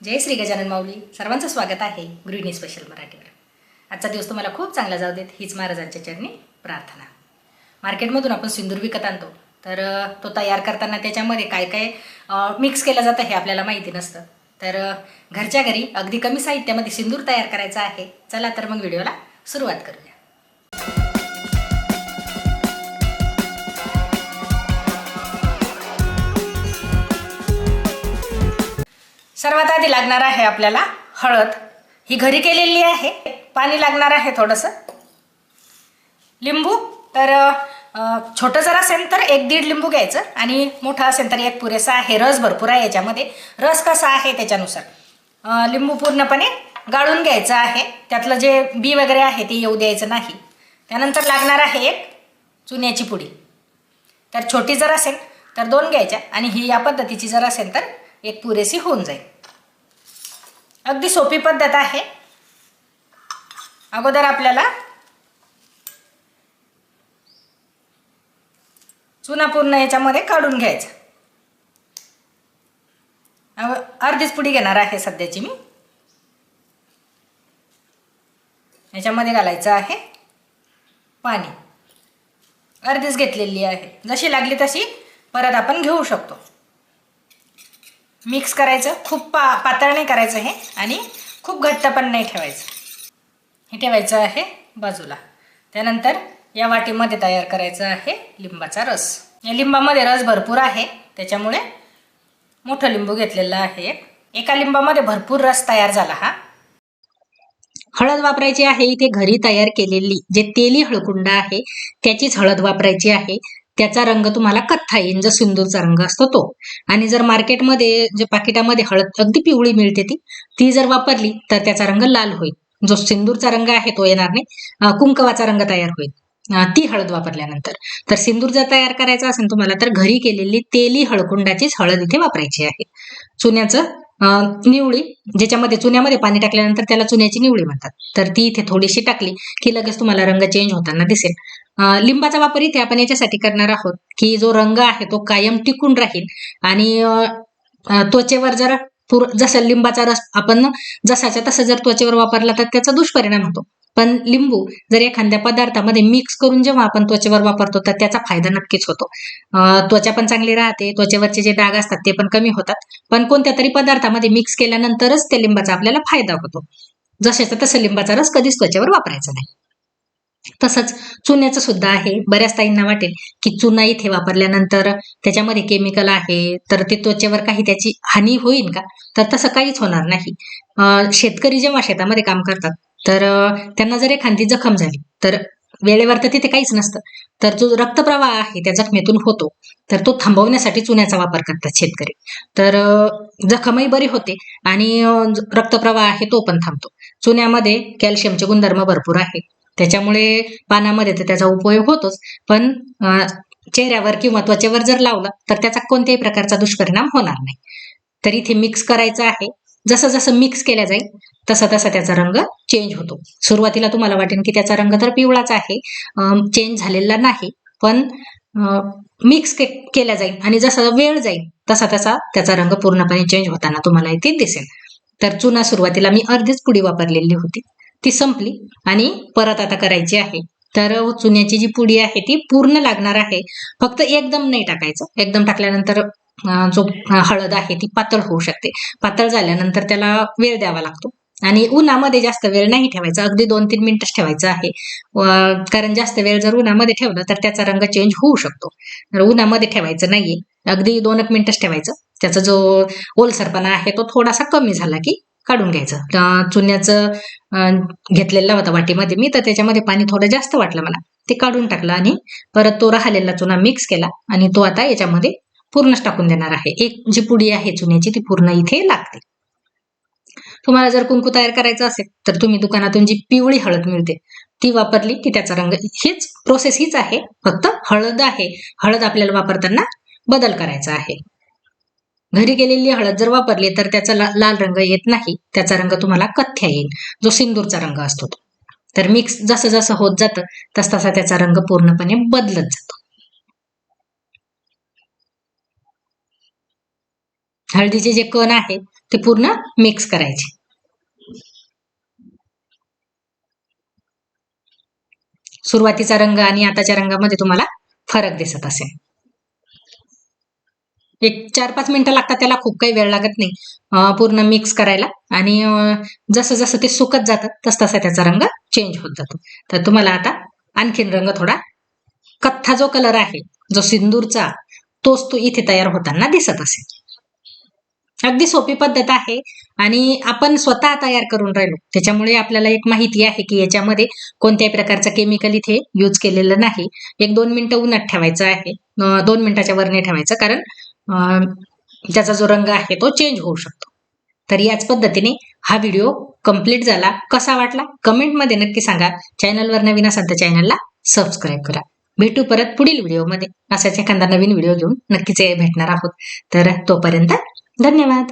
जय श्री गजानन माऊली. सर्वांचं स्वागत आहे गृहिणी स्पेशल मराठीवर. आजचा दिवस तुम्हाला खूप चांगला जाऊ देत हीच महाराजांच्या चरणी प्रार्थना. मार्केटमधून आपण सिंदूर विकत आणतो. तर तो तयार करताना त्याच्यामध्ये काय काय मिक्स केलं जातं हे आपल्याला माहिती नसतं. तर घरच्या घरी अगदी कमी साहित्यामध्ये सिंदूर तयार करायचा आहे. चला तर मग व्हिडिओला सुरुवात करूया. सर्वात आधी लागणार आहे आपल्याला हळद. ही घरी केलेली आहे. पाणी लागणार आहे थोडंसं. लिंबू. तर छोटं जर असेल तर एक दीड लिंबू घ्यायचं आणि मोठं असेल तर एक पुरेसा आहे. रस भरपूर आहे याच्यामध्ये. रस कसा आहे त्याच्यानुसार. लिंबू पूर्णपणे गाळून घ्यायचं आहे. त्यातलं जे बी वगैरे आहे ते येऊ द्यायचं नाही. त्यानंतर लागणार आहे एक चुन्याची पुडी. तर छोटी जर असेल तर दोन घ्यायच्या आणि ही या पद्धतीची जर असेल तर एक पुरेशी होऊन जाईल. अगदी सोपी पद्धत आहे. अगोदर आपल्याला चुना पूर्ण याच्यामध्ये काढून घ्यायचा. अर्धीच पुडी घेणार आहे सध्याची मी. याच्यामध्ये घालायचं आहे पाणी. अर्धीच घेतलेली आहे. जशी लागली तशी परत आपण घेऊ शकतो. मिक्स करायचं खूप पा पातळ नाही करायचं हे आणि खूप घट्ट पण नाही ठेवायचं. हे ठेवायचं आहे बाजूला. त्यानंतर या वाटीमध्ये तयार करायचं आहे लिंबाचा रस. या लिंबामध्ये रस भरपूर आहे त्याच्यामुळे मोठं लिंबू घेतलेलं आहे. एका लिंबामध्ये भरपूर रस तयार झाला हा. हळद वापरायची आहे इथे घरी तयार केलेली जे तेली हळकुंड आहे त्याचीच हळद वापरायची आहे. त्याचा रंग तुम्हाला कथ्था येईल जो सिंदूरचा रंग असतो तो. आणि जर मार्केटमध्ये जे पाकिटामध्ये हळद अगदी पिवळी मिळते ती ती जर वापरली तर त्याचा रंग लाल होईल. जो सिंदूरचा रंग आहे तो येणार नाही. कुंकवाचा रंग तयार होईल. ती हळद वापरल्यानंतर. तर सिंदूर जर तयार करायचा असेल तुम्हाला तर घरी केलेली तेली हळकुंडाचीच हळद इथे वापरायची आहे. चुन्याचं निवळी ज्याच्यामध्ये चुन्यामध्ये पाणी टाकल्यानंतर त्याला चुन्याची निवळी म्हणतात. तर ती इथे थोडीशी टाकली की लगेच तुम्हाला रंग चेंज होताना दिसेल. लिंबाचा वापर इथे आपण याच्यासाठी करणार आहोत की जो रंग आहे तो कायम टिकून राहील आणि त्वचेवर जर पूर जसा लिंबाचा रस आपण जसाच्या तसा जर त्वचेवर वापरला तर त्याचा दुष्परिणाम होतो. पण लिंबू जर एखाद्या पदार्थामध्ये मिक्स करून जेव्हा आपण त्वचेवर वापरतो तर त्याचा फायदा नक्कीच होतो. त्वचा पण चांगली राहते त्वचेवरचे जे डाग असतात ते पण कमी होतात. पण कोणत्या तरी पदार्थामध्ये मिक्स केल्यानंतरच त्या लिंबाचा आपल्याला फायदा होतो. जशाचा तसं लिंबाचा रस कधीच त्वचेवर वापरायचा नाही. तसंच चुन्याचं सुद्धा आहे. बऱ्याच ताईंना वाटेल की चुना इथे वापरल्यानंतर त्याच्यामध्ये केमिकल आहे तर ते त्वचेवर काही त्याची हानी होईल का? तर तसं काहीच होणार नाही. शेतकरी जेव्हा शेतामध्ये काम करतात तर त्यांना जर एखादी जखम झाली तर वेळेवर तर तिथे काहीच नसतं. तर जो रक्तप्रवाह आहे त्या जखमेतून होतो. तर तो थांबवण्यासाठी चुन्याचा वापर करतात शेतकरी. तर जखमही बरी होते आणि रक्तप्रवाह आहे तो पण थांबतो. चुन्यामध्ये कॅल्शियमचे गुणधर्म भरपूर आहे त्याच्यामुळे पानामध्ये तर त्याचा उपयोग होतोच. पण चेहऱ्यावर किंवा त्वचेवर जर लावलं तर त्याचा कोणत्याही प्रकारचा दुष्परिणाम होणार नाही. तर इथे मिक्स करायचं आहे. जसं जसं मिक्स केल्या जाईल तसा तसा त्याचा रंग चेंज होतो. सुरुवातीला तुम्हाला वाटेल की त्याचा रंग तर पिवळाच आहे चेंज झालेला नाही पण मिक्स के केल्या जाईल आणि जसा वेळ जाईल तसा तसा त्याचा रंग पूर्णपणे चेंज होताना तुम्हाला इथे दिसेल. तर चुना सुरुवातीला मी अर्धीच पुडी वापरलेली होती. ती संपली आणि परत आता करायची आहे. तर चुन्याची जी पुडी आहे ती पूर्ण लागणार आहे. फक्त एकदम नाही टाकायचं. एकदम टाकल्यानंतर जो हळद आहे ती पातळ होऊ शकते. पातळ झाल्यानंतर त्याला वेळ द्यावा लागतो. आणि उन्हामध्ये जास्त वेळ नाही ठेवायचा. अगदी दोन तीन मिनिटच ठेवायचं आहे. कारण जास्त वेळ जर उन्हामध्ये ठेवलं तर त्याचा रंग चेंज होऊ शकतो. तर उन्हामध्ये ठेवायचं नाहीये. अगदी दोन एक मिनिटच ठेवायचं. त्याचा जो ओलसरपणा आहे तो थोडासा कमी झाला की काढून घ्यायचं. चुन्याचं घेतलेला घेतलेलं होतं वाटीमध्ये मी तर त्याच्यामध्ये पाणी थोडं जास्त वाटलं मला. ते काढून टाकलं आणि परत तो राहिलेला चुना मिक्स केला आणि तो आता याच्यामध्ये पूर्णच टाकून देणार आहे. एक जी पुडी आहे चुन्याची ती पूर्ण इथे लागते. तुम्हाला जर कुंकू तयार करायचं असेल तर तुम्ही दुकानातून जी पिवळी हळद मिळते ती वापरली की त्याचा रंग हीच प्रोसेस हीच आहे. फक्त हळद आहे. हळद आपल्याला वापरताना बदल करायचा आहे. घरी गेलेली हळद जर वापरली तर त्याचा ला- लाल रंग येत नाही. त्याचा रंग तुम्हाला कथ्या येईल. जो सिंदूरचा रंग असतो तो. तर मिक्स जसं जसं होत जातं तस तसा त्याचा रंग पूर्णपणे बदलत जातो. हळदीचे जे कण आहेत ते पूर्ण मिक्स करायचे. सुरुवातीचा रंग आणि आताच्या रंगामध्ये तुम्हाला फरक दिसत असेल. एक चार पाच मिनिटं लागतात त्याला खूप काही वेळ लागत नाही. पूर्ण मिक्स करायला. आणि जसं जसं ते सुकत जातं तस तसा त्याचा रंग चेंज होत जातो. तर तुम्हाला आता आणखीन रंग थोडा कथ्था जो कलर आहे जो सिंदूरचा तोच तो इथे तयार होताना दिसत असेल. अगदी सोपी पद्धत आहे. आणि आपण स्वतः तयार करून राहिलो. त्याच्यामुळे आपल्याला एक माहिती आहे की याच्यामध्ये कोणत्याही प्रकारचं केमिकल इथे यूज केलेलं नाही. एक दोन मिनिटं उन्हात ठेवायचं आहे. दोन मिनिटाच्या वर नाही ठेवायचं कारण त्याचा जो रंग आहे तो चेंज होऊ शकतो. तर याच पद्धतीने हा व्हिडिओ कंप्लीट झाला. कसा वाटला? कमेंटमध्ये नक्की सांगा. चॅनलवर नवीन असाल तर चॅनलला सबस्क्राईब करा. भेटू परत पुढील व्हिडिओमध्ये असाच एखादा नवीन व्हिडिओ घेऊन नक्कीच भेटणार आहोत. तर तोपर्यंत धन्यवाद.